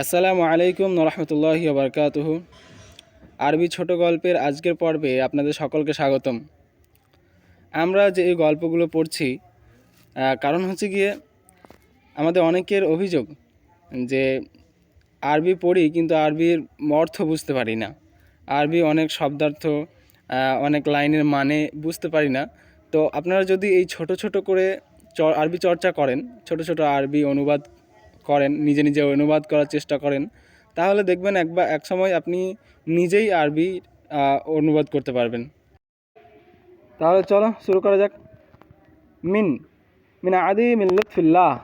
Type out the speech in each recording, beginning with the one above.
আসসালামু আলাইকুম রহমতুল্লাহি বারকাতুহ আরবি ছোট গল্পের আজকের পর্বে আপনাদের সকলকে স্বাগতম। আমরা যে এই গল্পগুলো পড়ছি কারণ হচ্ছে গিয়ে আমাদের অনেকের অভিযোগ যে আরবি পড়ি কিন্তু আরবির অর্থ বুঝতে পারি না। আরবি অনেক শব্দার্থ অনেক লাইনের মানে বুঝতে পারি না। তো আপনারা যদি এই ছোট ছোট করে চ- আরবি চর্চা করেন, ছোট ছোট আরবি অনুবাদ করেন, নিজে নিজে অনুবাদ করার চেষ্টা করেন, তাহলে দেখবেন একবার, এক সময় আপনি নিজেই আরবি অনুবাদ করতে পারবেন। তাহলে চলো, শুরু করা যাক। মিন মিন আদিম লুৎফিল্লাহ।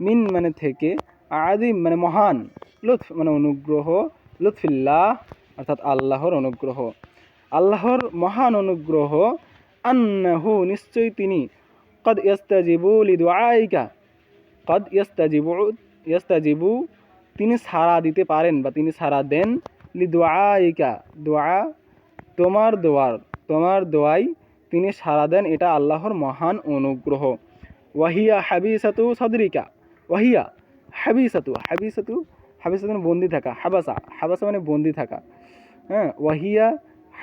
মিন মানে থেকে আদিম মানে মহান। লুৎফ মানে অনুগ্রহ, লুৎফিল্লাহ অর্থাৎ আল্লাহর অনুগ্রহ। আল্লাহর মহান অনুগ্রহ, আন্নাহু, নিশ্চয়ই তিনি। কদ ইয়াস্তাজিবু লিদুআইকা। কদ ইয়াস্তাজিবু ইয়াস্তাজিবু, তিনি সাড়া দিতে পারেন বা তিনি সাড়া দেন লি দোয়াইকা দোয়া তোমার দোয়ার, তোমার দোয়াই তিনি সাড়া দেন, এটা আল্লাহর মহান অনুগ্রহ। ওয়াহিয়া হাবিসাতু সদরিকা, ওয়াহিয়া হাবিসাতু হাবিসাতু হাবিসাতু মানে বন্দি থাকা, হাবাসা হাবাসা মানে বন্দি থাকা। হ্যাঁ ওয়াহিয়া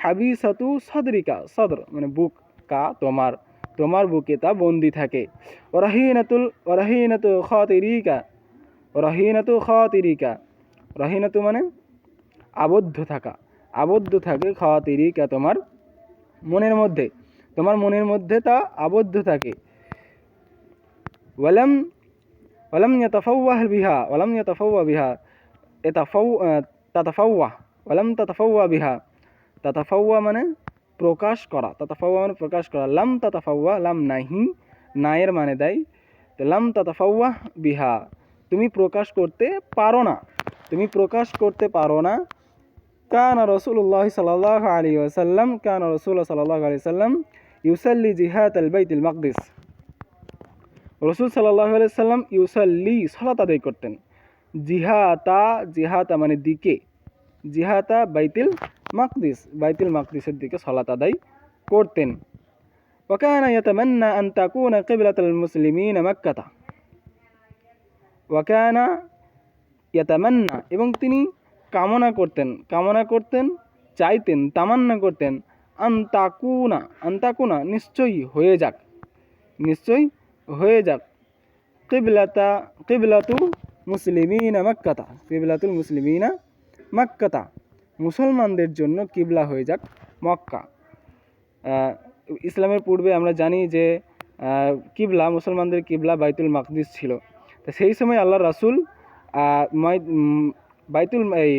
হাবিসাতু সদরিকা, সদর মানে বুক, কা, তোমার। তোমার বুকে তা বন্দি থাকে। ওরাহিনাতুল, ওরাহিনাতু খাতিরিকা রহিনাতু খাতিরিকা। রহিনাতু মানে আবদ্ধ থাকা। আবদ্ধ থাকে খাতিরিকা তোমার মনের মধ্যে। তোমার মনের মধ্যে তা আবদ্ধ থাকে। ওয়ালাম ওয়ালাম ইয়াতাফাওয়াহ বিহা, ওয়ালাম ইয়াতাফাওয়া বিহা এতাফাউ তাতাফাওয়া ওয়ালাম তাতাফাওয়া বিহা। তাতাফাওয়া মানে প্রকাশ করা, তাতাফাওয়া মানে প্রকাশ করা। লাম তাতাফাওয়া, লাম নাহি, নায়ের মানে দেয় তো লাম তাতাফাওয়া বিহা, তুমি প্রকাশ করতে পারো না। তুমি প্রকাশ করতে পারো না। কানা রসুল্লাহ সাল্লাহ আলী ওসাল্লাম কান রসুল্লাহ সাল্লাহ আলি সাল্লাম ইউসাল্লি জিহাদ আল বাইতুল মাকদিস। রসুল সাল্লাহ আলি সাল্লাম ইউসাল্লি সলাত আদায় করতেন। জিহাতা জিহাতা মানে দিকে। জিহাতা বাইতুল মাকদিস বাইতুল মাকদিসের দিকে সলাত আদায় করতেন وكان يتمنى أن تكون قبلة المسلمين مكة ওয়াকানা ইয়াতামান্না এবং তিনি কামনা করতেন কামনা করতেন চাইতেন তামান্না করতেন আন্তাকুনা আন্তাকুনা নিশ্চয়ই হয়ে যাক নিশ্চয়ই হয়ে যাক কিবলাতা কিবলাতু মুসলিমিনা মাক্কাতা কিবলাতুল মুসলিমিনা মাক্কাতা মুসলমানদের জন্য কিবলা হয়ে যাক মক্কা। ইসলামের পূর্বে আমরা জানি যে কিবলা, মুসলমানদের কিবলা বাইতুল মাকদিস ছিল। তো সেই সময় আল্লাহ রাসুল বাইতুল, এই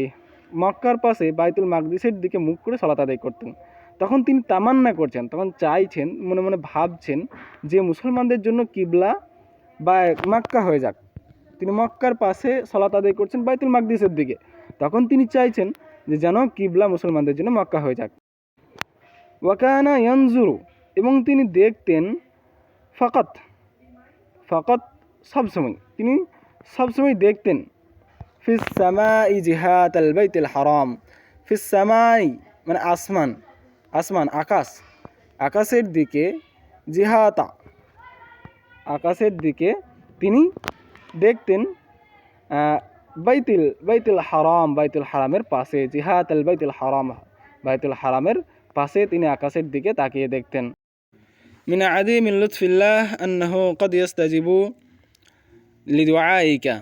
মক্কার পাশে বাইতুল মাকদিসের দিকে মুখ করে সলাত আদায় করতেন। তখন তিনি তামান্না করছেন, তখন চাইছেন, মনে মনে ভাবছেন যে মুসলমানদের জন্য কিবলা বা মক্কা হয়ে যাক। তিনি মক্কার পাশে সলাত আদায় করছেন বাইতুল মাকদিসের দিকে। তখন তিনি চাইছেন যে যেন কিবলা মুসলমানদের জন্য মক্কা হয়ে যাক। ওয়াকানা ইয়ানজুরু, এবং তিনি দেখতেন ফকত ফকত সবসময় তিনি সবসময় দেখতেন, ফিস সামাই জিহাত আল বাইতুল হারাম, ফিস সামাই মানে আসমান আসমান, আকাশ, আকাশের দিকে জিহাতা আকাশের দিকে তিনি দেখতেন বাইতুল বাইতুল হারাম, বাইতুল হারামের পাশে জিহাত আল বাইতুল হারাম, বাইতুল হারামের পাশে তিনি আকাশের দিকে তাকিয়ে দেখতেন। মিন আদিম লুৎফিল্লাহ আন্নাহু কদ ইয়াস্তাজিবু লিদুআইকা।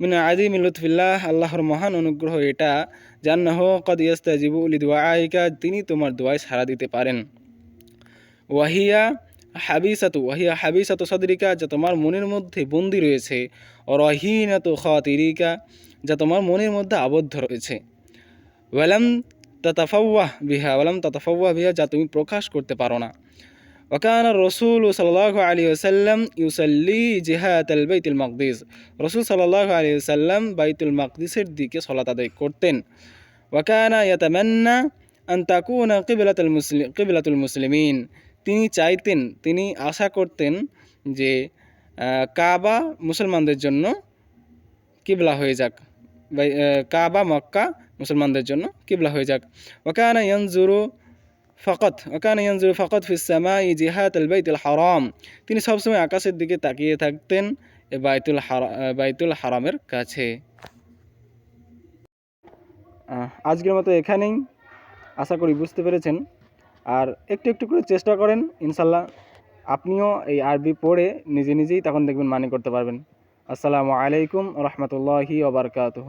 মিন আদিম লুৎফিল্লাহ, আল্লাহর মহান অনুগ্রহ এটা জান্নাহ কদ ইয়াস্তাজিবু লিদুআইকা, তিনি তোমার দোয়ায় সাড়া দিতে পারেন। ওয়াহিয়া হাবিসাতু, ওয়াহিয়া হাবিসাতু সদরিকা, যা তোমার মনের মধ্যে বন্দি রয়েছে। রহিনাতু খাতিরিকা, যা তোমার মনের মধ্যে আবদ্ধ রয়েছে। ওয়ালাম তাতাফাওয়াহ বিহা, ওয়ালাম তাতাফাওয়াহ বিহা, যা তুমি প্রকাশ করতে পারো না। ওকান রসুল সাল্লাহ আলী আসাল্লাম ইউসাল্লি জিহাতাল বাইতুল মকদিস। রসুল সাল্লাহ আলী আসাল্লাম বাইতুল মকদিসের দিকে সলাত আদায় করতেন। ওয়াকানা ইয়াতামান্না আন তাকুনা কিবলাতুল মুসলিম কিবলাতুল মুসলিমিন। তিনি চাইতেন, তিনি আশা করতেন যে কাবা মুসলমানদের জন্য কিবলা হয়ে যাক। কাবা, মক্কা মুসলমানদের জন্য কিবলা হয়ে যাক। ওয়াকানা ইয়ানজুরু ফকত ওকানা ইয়ানজুরু ফকত ফিসামা সামাই জিহাত আল বাইতুল হারাম। তিনি সবসময় আকাশের দিকে তাকিয়ে থাকতেন বাইতুল হারা বাইতুল হারামের কাছে। আজকের মতো এখানেই। আশা করি বুঝতে পেরেছেন। আর একটু একটু করে চেষ্টা করেন, ইনশাল্লাহ। আপনিও এই আরবি পড়ে নিজে নিজেই তখন দেখবেন মানে করতে পারবেন। আসসালামু আলাইকুম রহমতুল্লাহি ওবরকাতুহ